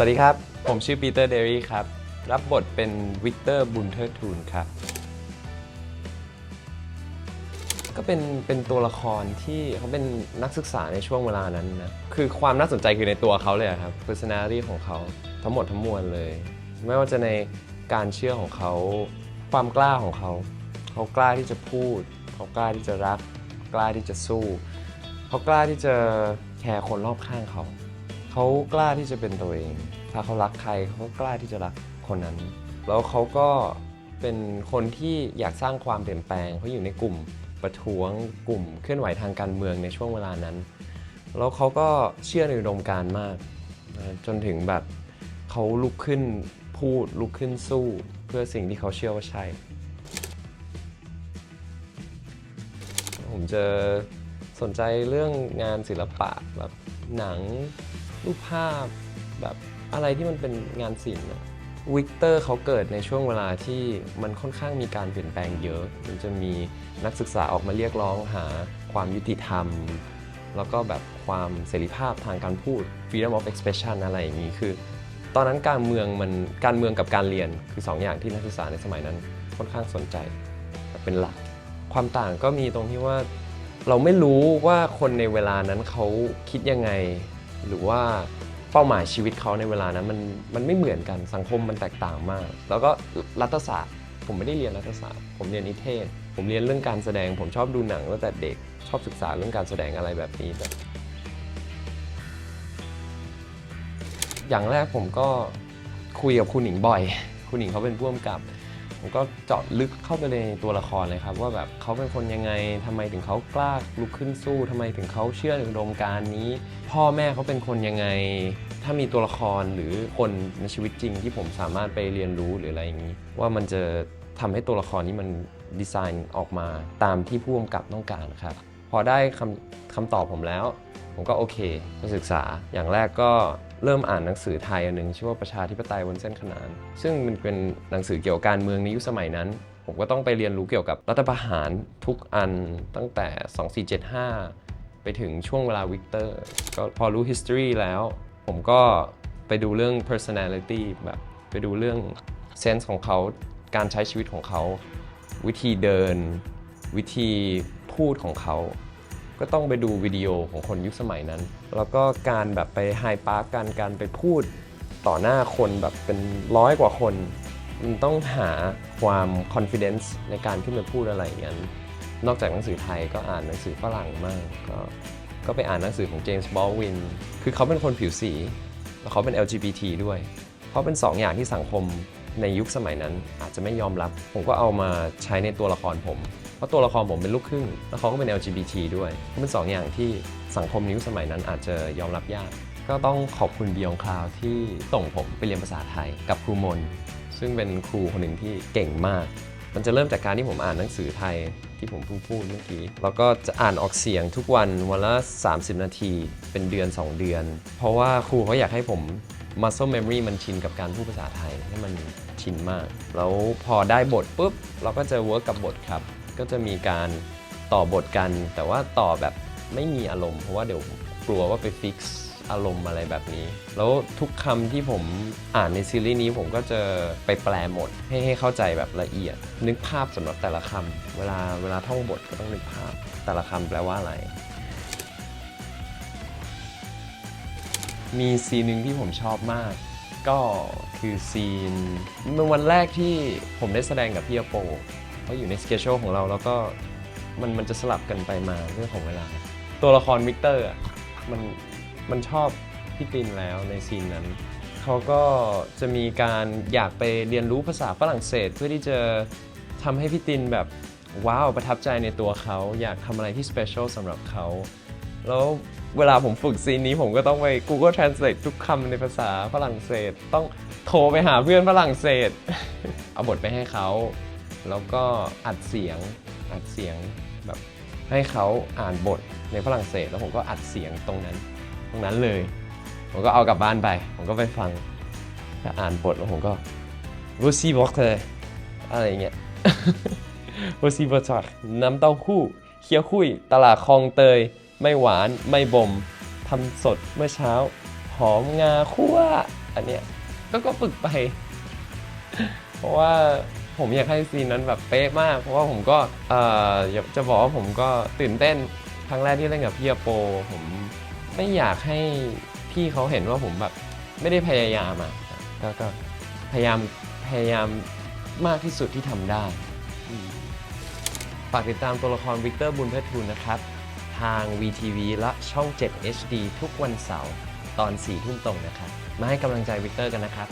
สวัสดีครับ ผมชื่อปีเตอร์เดรี่ครับ รับบทเป็นวิกเตอร์บุนเทอร์ทูนครับ ก็เป็นเป็นตัวละครที่เขาเป็นนักศึกษาในช่วงเวลานั้นนะ คือความน่าสนใจคือในตัวเขาเลยครับ personality ของเขาทั้งหมดทั้งมวลเลย ไม่ว่าจะในการเชื่อของเขา ความกล้าของเขา เขากล้าที่จะพูด เขากล้าที่จะรัก กล้าที่จะสู้ เขากล้าที่จะแคร์คนรอบข้างเขา เขากล้าที่จะเป็นตัวเอง ถ้าเขารักใครเขาก็กล้าที่จะรักคนนั้น แล้วเขาก็เป็นคนที่อยากสร้างความเปลี่ยนแปลงเขาอยู่ในกลุ่มประท้วงกลุ่มเคลื่อนไหวทางการเมืองในช่วงเวลานั้น แล้วเขาก็เชื่อในอุดมการณ์มาก จนถึงแบบเขาลุกขึ้นพูดลุกขึ้นสู้ เพื่อสิ่งที่เขาเชื่อว่าใช่ ผมจะสนใจเรื่องงานศิลปะแบบหนัง รูปภาพแบบอะไรที่มันเป็นงานศิลป์วิกเตอร์เขาเกิดในช่วงเวลาที่มันค่อนข้างมีการเปลี่ยนแปลงเยอะมันจะมีนักศึกษาออกมาเรียกร้องหาความยุติธรรม แล้วก็แบบความเสรีภาพทางการพูด freedom of expression อะไรอย่างนี้คือ ตอนนั้นการเมืองมันการเมืองกับการเรียนคือสองอย่างที่นักศึกษาในสมัยนั้นค่อนข้างสนใจเป็นหลัก ความต่างก็มีตรงที่ว่าเราไม่รู้ว่าคนในเวลานั้นเขาคิดยังไง หรือว่าเป้าหมายชีวิตเขาในเวลานั้นมันมันไม่เหมือนกันสังคมมันแตกต่างมาก แล้วก็รัฐศาสตร์ ผมไม่ได้เรียนรัฐศาสตร์ ผมเรียนนิเทศ ผมเรียนเรื่องการแสดง ผมชอบดูหนังตั้งแต่เด็กชอบศึกษาเรื่องการแสดงอะไรแบบนี้แต่อย่างแรกผมก็คุยกับคุณหนิงบ่อย คุณหนิงเขาเป็นผู้กำกับ ผมก็เจาะลึกเข้าไปในตัวละครเลยครับ ว่าแบบเขาเป็นคนยังไงทำไมถึงเขากล้าลุกขึ้นสู้ทำไมถึงเขาเชื่อในอุดมการณ์นี้ พ่อแม่เขาเป็นคนยังไง ถ้ามีตัวละครหรือคนในชีวิตจริงที่ผมสามารถไปเรียนรู้หรืออะไรอย่างนี้ ว่ามันจะทำให้ตัวละครนี้มันดีไซน์ออกมาตามที่ผู้กำกับต้องการครับพอได้คำคำตอบผมแล้ว ผมก็โอเคไปศึกษาอย่างแรกก็ เริ่มอ่านหนังสือไทยอันหนึ่งชื่อว่าประชาธิปไตยบนเส้นขนาน ซึ่งมันเป็นหนังสือเกี่ยวกับการเมืองในยุคสมัยนั้น ผมก็ต้องไปเรียนรู้เกี่ยวกับรัฐประหารทุกอันตั้งแต่ 2475 ไปถึงช่วงเวลาวิกเตอร์ ก็พอรู้ history แล้ว ผมก็ไปดูเรื่อง personality แบบไปดูเรื่อง sense ของเขาการใช้ชีวิตของเขา วิธีเดิน วิธีพูดของเขา ก็ต้องไปดูวิดีโอของคนยุคสมัยนั้น แล้วก็การแบบไปไฮปาร์กกันการไปพูดต่อหน้าคนแบบเป็นร้อยกว่าคน มันต้องหาความ confidence ในการขึ้นไปพูดอะไรอย่างนั้น นอกจากหนังสือไทยก็อ่านหนังสือฝรั่งมากก็ก็ไปอ่านหนังสือของเจมส์บอลวิน คือเขาเป็นคนผิวสี แล้วเขาเป็น LGBT ด้วย เพราะเป็นสองอย่างที่สังคมในยุคสมัยนั้นอาจจะไม่ยอมรับ ผมก็เอามาใช้ในตัวละครผม เพราะตัวละครผมเป็นลูกครึ่ง แล้วเขาก็เป็น LGBT ด้วยเป็นสองอย่างที่สังคมนยุคสมัยนั้นอาจจะยอมรับยาก ก็ต้องขอบคุณบียองคลาวที่ส่งผมไปเรียนภาษาไทยกับครูมน ซึ่งเป็นครูคนหนึ่งที่เก่งมาก มันจะเริ่มจากการที่ผมอ่านหนังสือไทยที่ผมพิ่งพูดเมื่อกี้ แล้วก็จะอ่านออกเสียงทุกวันวันละ 30 นาที เป็นเดือน 2 เดือน เพราะว่าครูเขาอยากให้ผม muscle memory มันชินกับการพูดภาษาไทยให้มันชินมาก แล้วพอได้บทปุ๊บ เราก็จะ work กับบทครับ ก็จะมีการต่อบทกัน แต่ว่าต่อแบบไม่มีอารมณ์ เพราะว่าเดี๋ยวกลัวว่าไป fix อารมณ์อะไรแบบนี้ แล้วทุกคำที่ผมอ่านในซีรีส์นี้ผมก็จะไปแปลหมดให้ให้เข้าใจแบบละเอียด นึกภาพสำหรับแต่ละคำเวลาเวลาท่องบทก็ต้องนึกภาพแต่ละคำแปลว่าอะไร มีซีนหนึ่งที่ผมชอบมาก ก็คือซีนเมื่อวันแรกที่ผมได้แสดงกับพี่อโป เขาอยู่ในสเกจโชของเราแล้วก็มันมันจะสลับกันไปมาเรื่องของเวลา ตัวละครวิกเตอร์มันมันชอบพี่ตินแล้วในซีนนั้น เขาก็จะมีการอยากไปเรียนรู้ภาษาฝรั่งเศส เพื่อที่จะทำให้พี่ตินแบบว้าวประทับใจในตัวเขา อยากทำอะไรที่สเปเชียลสำหรับเขาแล้วเวลาผมฝึกซีนนี้ผมก็ต้องไป Google Translate ทุกคำในภาษาฝรั่งเศส ต้องโทรไปหาเพื่อนฝรั่งเศส เอาบทไปให้เขา แล้วก็อัดเสียงอัดเสียงแบบให้เขาอ่านบทในฝรั่งเศส แล้วผมก็อัดเสียงตรงนั้น ตรงนั้นเลย ผมก็เอากลับบ้านไป ผมก็ไปฟังก็อ่านบทแล้วผมก็ v o ici votre อะไรเงี้ย v o i ci votre น้ำเต้าหู้เคี้ยวคุยตลาดคลองเตย ไม่หวานไม่บ่มทำสดเมื่อเช้า หอมงาคั่วอันเนี้ยก็ก็ฝึกไป เพราะว่า ผมอยากให้ซีนนั้นแบบเป๊ะมาก เพราะว่าผมก็เอ่ออยากจะบอกว่าผมก็ตื่นเต้นครั้งแรกที่เล่นกับพี่อโป ผมไม่อยากให้พี่เขาเห็นว่าผมแบบไม่ได้พยายามอะก็ก็พยายามพยายามมากที่สุดที่ทำได้ฝากติดตามตัวละครวิกเตอร์บุญเพชรทูลนะครับ ทาง VTV และช่อง 7 HD ทุกวันเสาร์ตอน4ทุ่มตรงนะครับ มาให้กำลังใจวิกเตอร์กันนะครับ